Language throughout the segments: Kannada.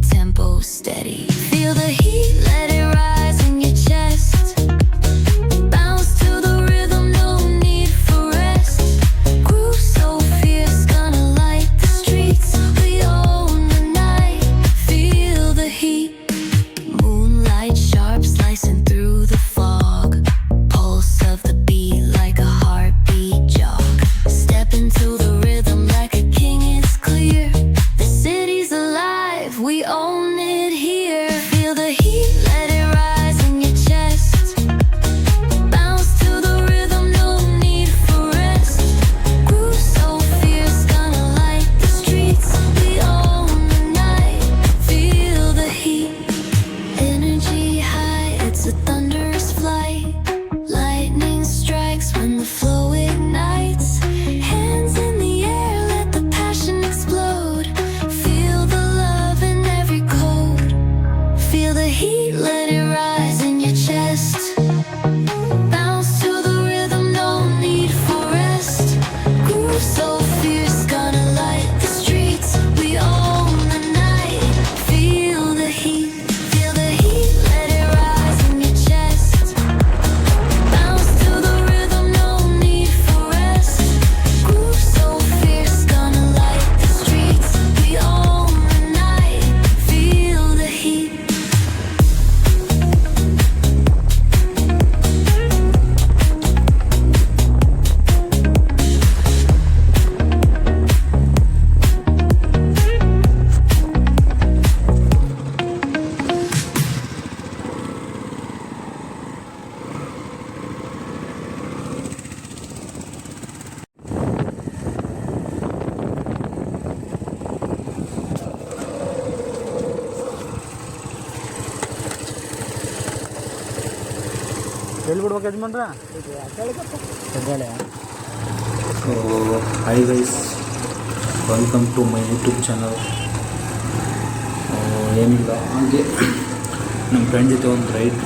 tempo steady. Feel the heat. ಎಲ್ಲಿ ಬಿಡ್ಬೇಕು ಯಜಮಾನ್ರ? Hi guys welcome to my YouTube channel ಏನಿಲ್ಲ, ಹಾಗೆ ನಮ್ಮ ಫ್ರೆಂಡ್ ಜೊತೆ ಒಂದು ರೈಡ್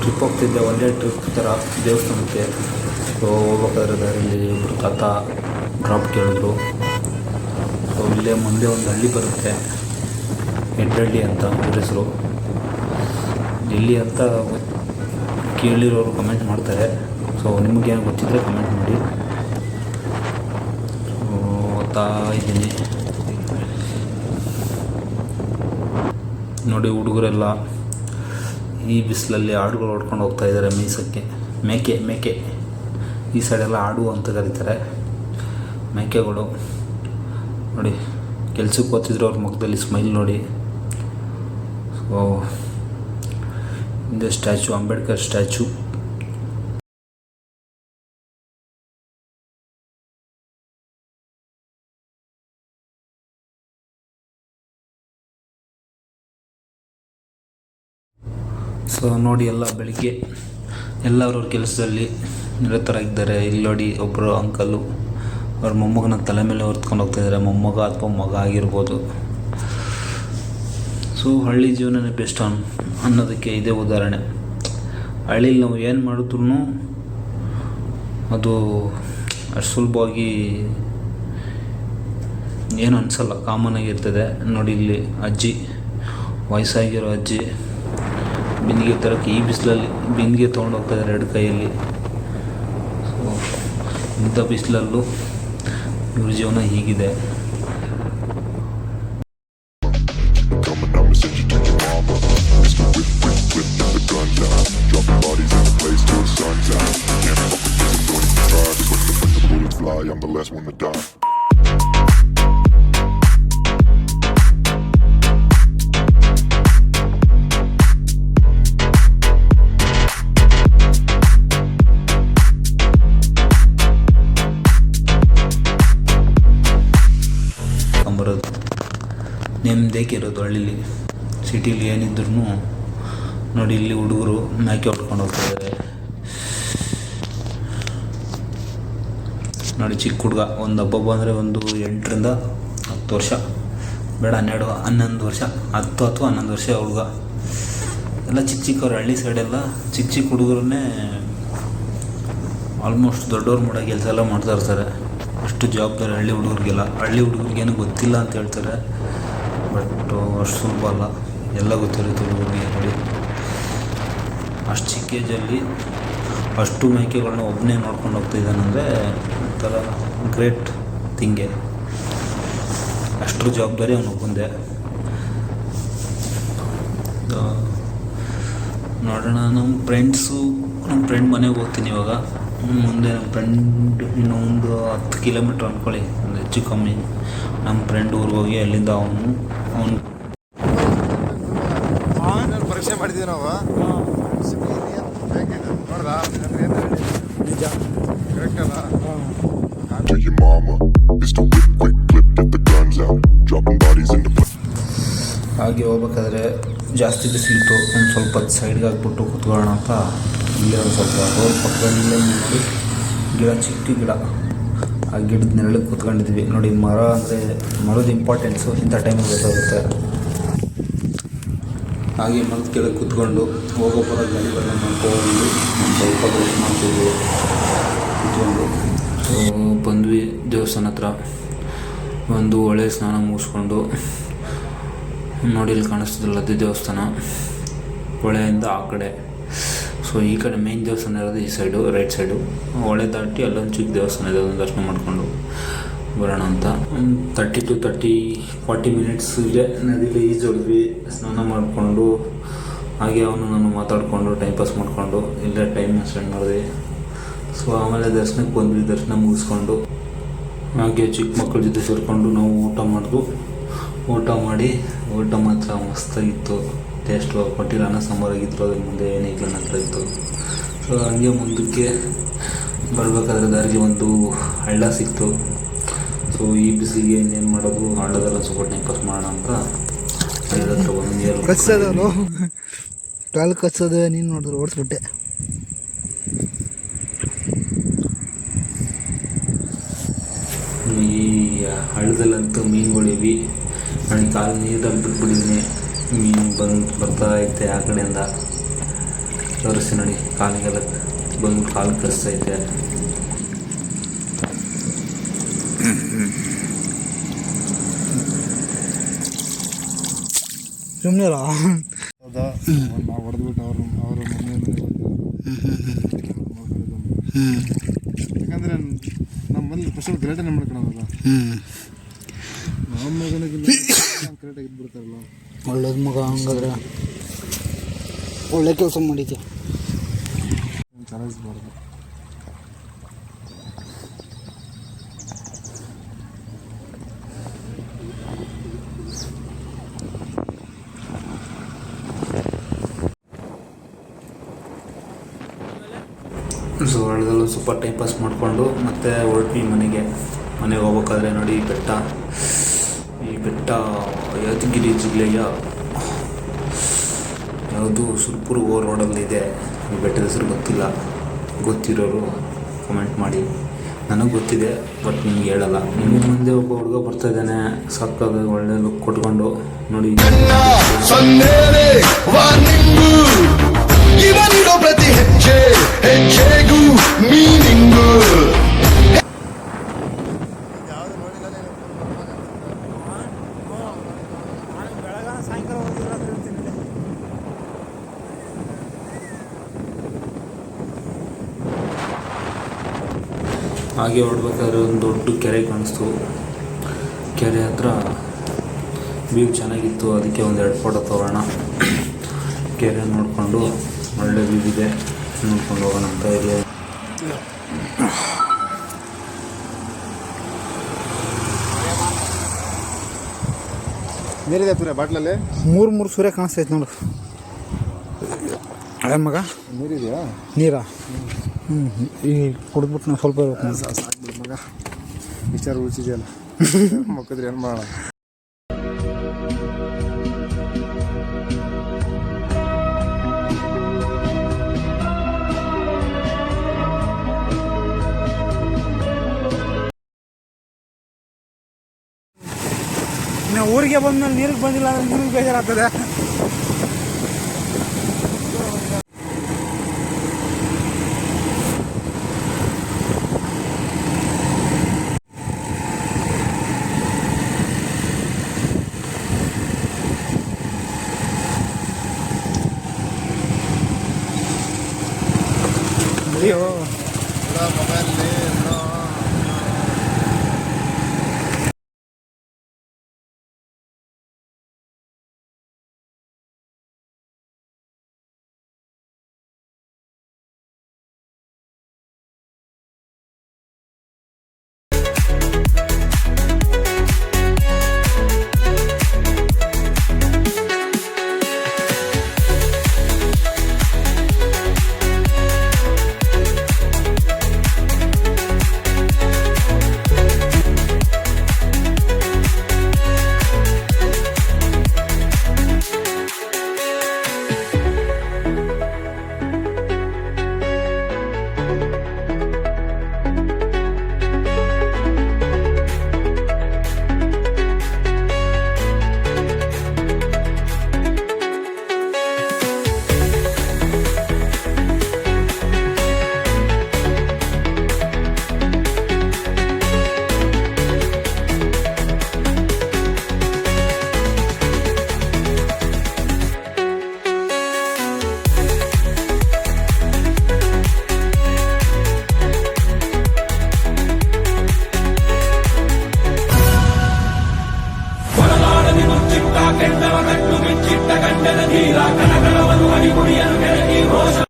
ಟ್ರಿಪ್ ಹೋಗ್ತಿದ್ದೆ ಒನ್ ಟ್ರಿಪ್ ಥರ ದೇವಸ್ಥಾನಕ್ಕೆ. ಸೊ ಹೋಗ್ಬೇಕಾದ್ರೆ ದಾರಿಯಲ್ಲಿ ಒಬ್ಬರು ತಾತ ಡ್ರಾಪ್ ಕೇಳಿದ್ರು. ಸೊ ಇಲ್ಲೇ ಮುಂದೆ ಒಂದು ಹಳ್ಳಿ ಬರುತ್ತೆ ಹೆಡ್ಡಳ್ಳಿ ಅಂತ ಹೆಸರು. ಎಲ್ಲಿ ಅಂತ ಕೇಳಿರೋರು ಕಮೆಂಟ್ ಮಾಡ್ತಾರೆ. ಸೊ ನಿಮಗೇನು ಗೊತ್ತಿದ್ದರೆ ಕಮೆಂಟ್ ಮಾಡಿ. ಓದ್ತಾ ಇದ್ದೀನಿ. ನೋಡಿ ಹುಡುಗರೆಲ್ಲ ಈ ಬಿಸಿಲಲ್ಲಿ ಆಡುಗಳು ಹೊಡ್ಕೊಂಡು ಹೋಗ್ತಾ ಇದ್ದಾರೆ ಮೀಸಕ್ಕೆ. ಮೇಕೆ ಮೇಕೆ. ಈ ಸೈಡೆಲ್ಲ ಆಡು ಅಂತ ಕರೀತಾರೆ. ಮೇಕೆಗಳು. ನೋಡಿ, ಕೆಲ್ಸಕ್ಕೆ ಓದ್ತಿದ್ರು ಅವ್ರ ಮುಖದಲ್ಲಿ ಸ್ಮೈಲ್ ನೋಡಿ. ಸೊ ಹಿಂದೆ ಸ್ಟ್ಯಾಚು, ಅಂಬೇಡ್ಕರ್ ಸ್ಟ್ಯಾಚು. ಸೊ ನೋಡಿ ಎಲ್ಲ ಬೆಳಿಗ್ಗೆ ಎಲ್ಲರವ್ರ ಕೆಲಸದಲ್ಲಿ ನಿರತರಾಗಿದ್ದಾರೆ. ಇಲ್ಲಿ ನೋಡಿ ಒಬ್ಬರು ಅಂಕಲು ಅವ್ರ ಮೊಮ್ಮಗನ ತಲೆ ಮೇಲೆ ಹೊರ್ತ್ಕೊಂಡು ಹೋಗ್ತಾ ಇದ್ದಾರೆ. ಮೊಮ್ಮಗ ಅಥವಾ ಮಗ ಆಗಿರ್ಬೋದು. ಸೊ ಹಳ್ಳಿ ಜೀವನನೇ ಬೆಸ್ಟ್ ಅನ್, ಅನ್ನೋದಕ್ಕೆ ಇದೇ ಉದಾಹರಣೆ. ಹಳ್ಳಿಲಿ ನಾವು ಏನು ಮಾಡಿದ್ರು ಅದು ಅಷ್ಟು ಸುಲಭವಾಗಿ ಏನು ಅನಿಸಲ್ಲ. ಕಾಮನ್ ಆಗಿರ್ತದೆ ನೋಡಿ ಇಲ್ಲಿ ಅಜ್ಜಿ, ವಯಸ್ಸಾಗಿರೋ ಅಜ್ಜಿ, ಬಿಂದಿಗೆ ತರೋಕ್ಕೆ ಈ ಬಿಸಿಲಲ್ಲಿ ಬಿಂದಿಗೆ ತೊಗೊಂಡು ಹೋಗ್ತಾಯಿದ್ದಾರೆ ಎರಡು ಕೈಯಲ್ಲಿ. ಸೊ ಇಂಥ ಬಿಸಿಲಲ್ಲೂ ಇವ್ರ ಜೀವನ ಹೀಗಿದೆ. The last one to die. ಇರೋದು ಹಳ್ಳಿಲಿ ಸಿಟೀಲಿ ಏನಿದ್ರು ನೋಡಿ ಇಲ್ಲಿ ಹುಡುಗರು ಮ್ಯಾಕೆ ಹೊಡ್ಕೊಂಡು ಹೋಗ್ತಾ ಇದ್ದಾರೆ ನೋಡಿ ಚಿಕ್ಕ ಹುಡುಗ, ಒಂದು ಹಬ್ಬ ಅಂದರೆ ಒಂದು ಎಂಟರಿಂದ ಹತ್ತು ವರ್ಷ, ಬೇಡ ಹನ್ನೆರಡು, ಹನ್ನೊಂದು ವರ್ಷ, ಹತ್ತು ಅಥವಾ ಹನ್ನೊಂದು ವರ್ಷ ಹುಡುಗ. ಎಲ್ಲ ಚಿಕ್ಕ ಚಿಕ್ಕವ್ರು, ಹಳ್ಳಿ ಸೈಡೆಲ್ಲ ಚಿಕ್ಕ ಚಿಕ್ಕ ಹುಡುಗರನ್ನೇ ಆಲ್ಮೋಸ್ಟ್ ದೊಡ್ಡವ್ರು ಮಾಡೋ ಕೆಲಸ ಎಲ್ಲ ಮಾಡ್ತಾ ಇರ್ತಾರೆ. ಅಷ್ಟು ಜವಾಬ್ದಾರಿ ಹಳ್ಳಿ ಹುಡುಗರಿಗೆಲ್ಲ. ಹಳ್ಳಿ ಹುಡುಗರಿಗೇನು ಗೊತ್ತಿಲ್ಲ ಅಂತ ಹೇಳ್ತಾರೆ. ಬಟ್ ಅಷ್ಟು ಸುಲಭ ಅಲ್ಲ. ಎಲ್ಲ ಗೊತ್ತಿರುತ್ತೆ ಹುಡುಗರಿಗೆ ನೋಡಿ. ಅಷ್ಟು ಚಿಕ್ಕ ಏಜಲ್ಲಿ ಅಷ್ಟು ಮೇಕೆಗಳನ್ನ ಒಬ್ಬನೇ ನೋಡ್ಕೊಂಡು ಹೋಗ್ತಾ ಇದ್ದಾನಂದರೆ ಒಂಥರ ಗ್ರೇಟ್ ಥಿಂಗೆ ಅಷ್ಟರ ಜವಾಬ್ದಾರಿ ಅವನು ಮುಂದೆ ನೋಡೋಣ ನಮ್ಮ ಫ್ರೆಂಡ್ಸು ನಮ್ಮ ಫ್ರೆಂಡ್ ಮನೆಗೆ ಹೋಗ್ತೀನಿ ಇವಾಗ. ಮುಂದೆ ನಮ್ಮ ಫ್ರೆಂಡ್ ಇನ್ನೊಂದು ಒಂದು ಹತ್ತು ಕಿಲೋಮೀಟ್ರ್ ಅಂದ್ಕೊಳ್ಳಿ ಒಂದು ಹೆಚ್ಚು ಕಮ್ಮಿ. ನಮ್ಮ ಫ್ರೆಂಡ್ ಊರಿಗೆ ಹೋಗಿ ಅಲ್ಲಿಂದ ಅವನು ಅವನು ಪರೀಕ್ಷೆ ಮಾಡಿದ್ದೀವಿ ನಾವು. ನಿಜ. ಜಾಸ್ತಿ ಬಿಸಿಲಿತ್ತು ಒಂದು ಸ್ವಲ್ಪ ಹೊತ್ತು ಸೈಡ್ಗೆ ಹಾಕ್ಬಿಟ್ಟು ಕುತ್ಕೊಳ್ಳೋಣ ಅಂತ. ಇಲ್ಲೇ ಒಂದು ಸ್ವಲ್ಪ ರೋಡ್ ಪಕ್ಕದಲ್ಲೇ ನೋಡಿ ಗಿಡ, ಚಿಕ್ಕ ಗಿಡ. ಆ ಗಿಡದ ನೆರಳು ಕುತ್ಕೊಂಡಿದ್ವಿ. ನೋಡಿ, ಮರ ಅಂದರೆ ಮರದ ಇಂಪಾರ್ಟೆನ್ಸು ಇಂಥ ಟೈಮಿಗೆ ಗೊತ್ತಾಗುತ್ತೆ. ಹಾಗೆ ಮರದ ಕೆಳಗೆ ಕೂತ್ಕೊಂಡು ಹೋಗೋ ಬರೋ ಗಾಡಿಗಳನ್ನ ಮಾಡ್ಕೊಂಡು ಸ್ವಲ್ಪ ಮಾಡ್ತಿದ್ವಿ. ಕೂತ್ಕೊಂಡು. ಸೊ ಬಂದ್ವಿ ದೇವಸ್ಥಾನ ಹತ್ರ. ಒಂದು ಒಳ್ಳೆ ಸ್ನಾನ ಮುಗಿಸ್ಕೊಂಡು ನೋಡಿ ಇಲ್ಲಿ ಕಾಣಿಸ್ತದಲ್ಲ ಅದೇ ದೇವಸ್ಥಾನ. ಹೊಳೆಯಿಂದ ಆ ಕಡೆ. ಸೊ ಈ ಕಡೆ ಮೇನ್ ದೇವಸ್ಥಾನ ಇರೋದು ಈ ಸೈಡು ರೈಟ್ ಸೈಡು ಹೊಳೆ ದಾಟಿ ಅಲ್ಲೊಂದು ಚಿಕ್ಕ ದೇವಸ್ಥಾನ ಇದೆ ಅದನ್ನು ದರ್ಶನ ಮಾಡಿಕೊಂಡು ಬರೋಣ ಅಂತ. Thirty two thirty forty minutes ಇದೆ. ನದಿಲಿ ಈಜೊಡ್ವಿ ಸ್ನಾನ ಮಾಡಿಕೊಂಡು, ಹಾಗೆ ಅವನು ನಾನು ಮಾತಾಡಿಕೊಂಡು ಟೈಮ್ ಪಾಸ್ ಮಾಡಿಕೊಂಡು, ಇಲ್ಲೇ ಟೈಮ್ ಸ್ಪೆಂಡ್ ಮಾಡಿದ್ವಿ. ಸೊ ಆಮೇಲೆ ದರ್ಶನಕ್ಕೆ ಬಂದ್ವಿ, ದರ್ಶನ ಮುಗಿಸ್ಕೊಂಡು. ಹಾಗೆ ಚಿಕ್ಕ ಮಕ್ಕಳ ಜೊತೆ ಸೇರಿಕೊಂಡು ನಾವು ಊಟ ಮಾಡಿದ್ವು ಊಟ ಮಾಡಿ ಊಟ ಮಾತ್ರ ಮಸ್ತಾಗಿತ್ತು ಟೇಸ್ಟು ಕೊಟ್ಟಿರೋ ಅನ್ನ ಸಾಂಬಾರಾಗಿತ್ತು ಅದ್ರ ಮುಂದೆ ಏನಿಲ್ಲ ಇತ್ತು. ಸೊ ಹಂಗೆ ಮುಂದಕ್ಕೆ ಬರಬೇಕಾದ್ರೆ ದಾರಿಗೆ ಒಂದು ಹಳ್ಳ ಸಿಕ್ತು. ಸೊ ಈ ಬಿಸಿಲಿಗೆ ಇನ್ನೇನು ಮಾಡೋದು? ಹಳ್ಳದಲ್ಲ ಸ್ವಲ್ಪ ಟೈಮ್ ಮಾಡೋಣ ಅಂತ ಹಳ್ಳದ ಹತ್ರ ಒಂದು ನೀರು ಕಚ್ಚೋದಲ್ಲ ಕಚ್ಚೋದು ನೀನು ನೋಡಿದ್ರು ಓಡಿಸ್ಬಿಟ್ಟೆ. ಈ ಹಳ್ಳದಲ್ಲಂತೂ ಮೀನುಗಳಿವಿ. ನನಗೆ ಕಾಲು ನೀರಲ್ಲಿ ಬಿಟ್ಬಿಟ್ಟಿದ್ದೀನಿ ಮೀನು ಬಂದು ಬರ್ತಾ ಐತೆ ಆ ಕಡೆಯಿಂದ. ತೋರಿಸಿ ನೋಡಿ ಕಾಲಿಗೆಲ್ಲ ಬಂದು ಕಾಲು ಕಳಿಸ್ತೈತೆ ಸುಮ್ಮನೆ ಹೌದಾ ನಾವು ಹೊಡೆದ್ಬಿಟ್ಟು ಅವರು ಅವರು ಯಾಕಂದ್ರೆ ನಮ್ಮ ಮೊದಲು ಸ್ಪೆಷಲ್ ಗ್ರೇಟನೇ ಮಾಡ್ಕೊಳೋದಲ್ಲ ನಮ್ಮ ಮಗನಿಗಿಲ್ಲ ಕರೆಕ್ಟಾಗಿ ಇದ್ಬಿಡ್ತಾರಲ್ಲ. ಒಳ್ಳೇದು ಮಗ ಹಂಗಾದ್ರೆ. ಒಳ್ಳೆ ಕೆಲಸ ಮಾಡಿದ್ಯಾ? ಚಾಲೆಂಜ್ಬಾರ್ದು ಸೊ ಸ್ವಲ್ಪ ಟೈಮ್ ಪಾಸ್ ಮಾಡಿಕೊಂಡು ಮತ್ತೆ ಹೊರಟ್ವಿ ಮನೆಗೆ. ಮನೆಗೆ ಹೋಗ್ಬೇಕಾದ್ರೆ ನೋಡಿ ಬೆಟ್ಟ. ಬೆಟ್ಟ, ಯಾದಗಿರಿ ಜಿಲ್ಲೆಯ ಯಾವುದು ಸುರ್ಪುರ್ ರೋಡಲ್ಲಿದೆ ಈ ಬೆಟ್ಟದ ಹೆಸರು ಗೊತ್ತಿಲ್ಲ. ಗೊತ್ತಿರೋರು ಕಮೆಂಟ್ ಮಾಡಿ. ನನಗೆ ಗೊತ್ತಿದೆ, ಬಟ್ ನಿಮ್ಗೆ ಹೇಳಲ್ಲ. ನಿಮ್ಗೆ ಮುಂದೆ ಒಬ್ಬ ಹುಡುಗ ಬರ್ತಾ ಇದ್ದಾನೆ. ಸಾಕಾಗ ಒಳ್ಳೆ ಲುಕ್ ಕೊಟ್ಕೊಂಡು ನೋಡಿ. ಪ್ರತಿ ಹೆಜ್ಜೆ ಹೆಜ್ಜೆಗೂ ಕೆರೆ ಕಾಣಿಸ್ತು. ಕೆರೆ ಹತ್ರ ವ್ಯೂ ಚೆನ್ನಾಗಿತ್ತು. ಅದಕ್ಕೆ ಒಂದು ಎರಡು ಫೋಟೋ ತೊಗೋಣ. ಕೆರೆ ನೋಡಿಕೊಂಡು ಒಳ್ಳೆ ವ್ಯೂ ಇದೆ. ನೋಡ್ಕೊಂಡು ಹೋಗೋಣ ಅಂತ ಇದೆ. ನೀರಿದೆ ಪೂರ ಬಾಟ್ಲಲ್ಲಿ? ಮೂರು ಮೂರು ಸೂರ್ಯ ಕಾಣಿಸ್ತೈತೆ ನೋಡು. ಅದೇ ಮಗ? ನೀರಿದೆಯಾ? ನೀರಾ? ಹ್ಞೂ ಈ ಕುಡಿದ್ಬಿಟ್ಟು ನಾವು ಸ್ವಲ್ಪ ಇರ್ಬೇಕು ಮಗ. ವಿಚಾರ ಉಳಿಸಿದೆಯಲ್ಲ? ಮಕ್ಕದ್ರಿ ಏನು ಮಾಡೋಣ? ಊರಿಗೆ ಬಂದ್ಮೇಲೆ ನೀರಿಗೆ ಬಂದಿಲ್ಲ ಅಂದ್ರೆ ನೀರಿಗೆ ಬೇಜಾರಾಗ್ತದೆ. Hindi, oo. Oh. Wala, makalin, no?